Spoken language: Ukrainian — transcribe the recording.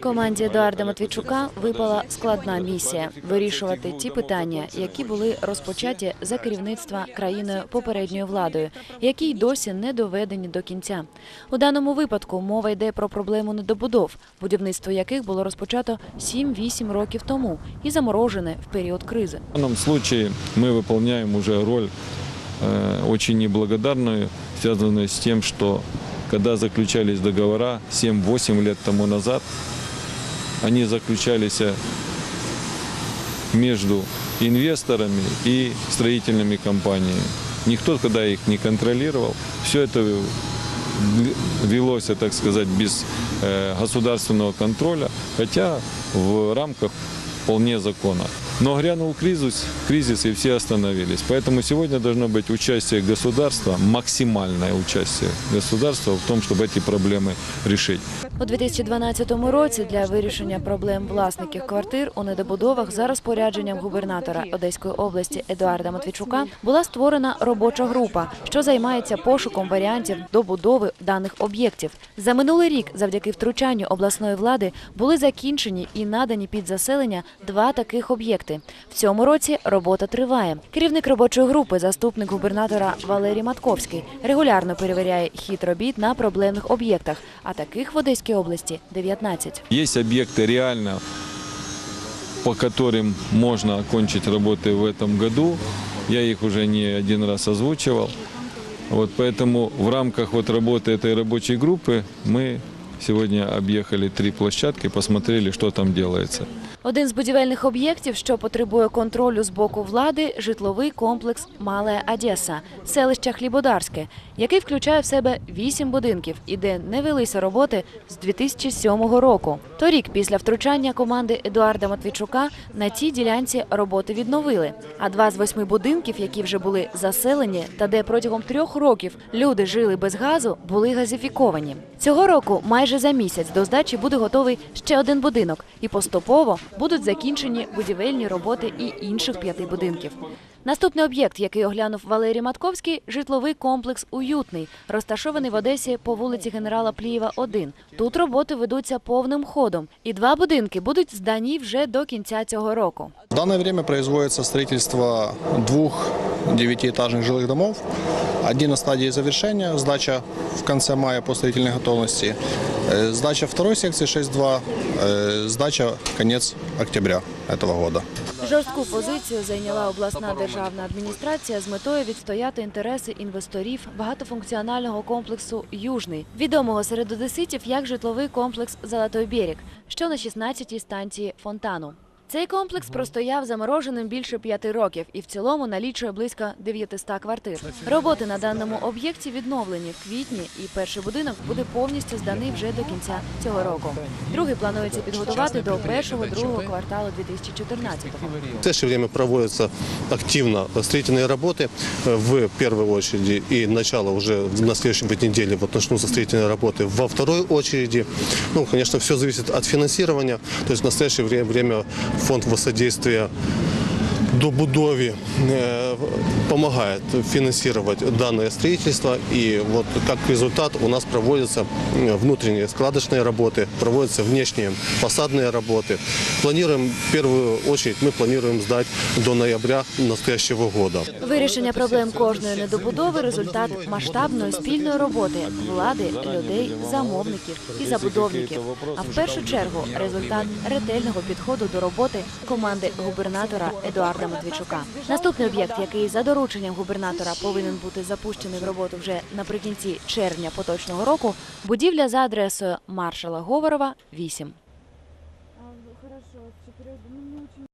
Команді Едуарда Матвійчука випала складна місія вирішувати ті питання, які були розпочаті за керівництва країною попередньою владою, які й досі не доведені до кінця. У даному випадку мова йде про проблему недобудов, будівництво яких було розпочато 7-8 років тому і заморожене в період кризи. В данном случае мы выполняем уже роль э, очень неблагодарную, связанную с тем, что когда заключались договора 7-8 лет тому назад, они заключались э, между инвесторами и строительными компаниями. Никто когда их не контролировал. Все это велось, так сказать, без э, государственного контроля, хотя в рамках вполне закона. Но грянул кризис, кризис и все остановились. Поэтому сегодня должно быть участие государства, максимальное участие государства в том, чтобы эти проблемы решить. У 2012 році для вирішення проблем власників квартир у недобудовах за розпорядженням губернатора Одеської області Едуарда Матвійчука була створена робоча група, що займається пошуком варіантів добудови даних об'єктів. За минулий рік, завдяки втручанню обласної влади, були закінчені і надані під заселення два таких об'єкти. В цьому році робота триває. Керівник робочої групи, заступник губернатора Валерій Матковський, регулярно перевіряє хід робіт на проблемних об'єктах, а таких в Одеській області 19. Есть объекты реально, по которым можно окончить работы в этом году. Я их уже не один раз озвучивал. Вот поэтому в рамках вот работы этой рабочей группы мы сегодня объехали три площадки, посмотрели, что там делается. Один з будівельних об'єктів, що потребує контролю з боку влади, житловий комплекс Малая Одеса, селище Хлібодарське, який включає в себе вісім будинків і де не велися роботи з 2007 року. Торік, після втручання команди Едуарда Матвійчука, на цій ділянці роботи відновили. А два з восьми будинків, які вже були заселені, та де протягом трьох років люди жили без газу, були газифіковані. Цього року, майже за місяць, до здачі буде готовий ще один будинок, і поступово будуть закінчені будівельні роботи і інших п'яти будинків. Наступний об'єкт, який оглянув Валерій Матковський, житловий комплекс Уютний, розташований в Одесі по вулиці генерала Плієва, 1. Тут роботи ведуться повним ходом, і два будинки будуть здані вже до кінця цього року. В данное время производится двох. двух девятиэтажных жилых домов. Один на стадии завершения, сдача в конце мая по строительной готовности. Э, Сдача второй секции 6.2, э, сдача конец октября этого года. Жорстку позицію зайняла обласна державна адміністрація з метою відстояти інтереси інвесторів багатофункціонального комплексу Южний, відомого серед одеситів як житловий комплекс Золотой Берег, що на 16-й станції фонтану. Цей комплекс простояв замороженим більше п'яти років і в цілому налічує близько 900 квартир. Роботи на даному об'єкті відновлені в квітні, і перший будинок буде повністю зданий вже до кінця цього року. Другий планується підготувати до першого другого кварталу 2014-го. В настоящее время проводятся активно строительные работы. Э, В первой очереди и начало уже на следующей вот неделе вот начнутся строительные работы. Во второй очереди, ну, конечно, все зависит от финансирования. То есть в настоящее время, время фонд воссодействия добудове э, помогает финансировать данное строительство. И вот как результат у нас проводятся э, внутренние складочные работы, проводятся внешние фасадные работы. Планируем, в первую очередь, мы планируем сдать до ноября настоящего года. Вирішення проблем кожної недобудови результат масштабної спільної роботи влади, людей, замовників і забудовників. А в першу чергу результат ретельного підходу до роботи команди губернатора Едуарда Дениса Медведчука. Наступний об'єкт, який за дорученням губернатора повинен бути запущений в роботу вже наприкінці червня поточного року, будівля за адресою маршала Говорова, 8.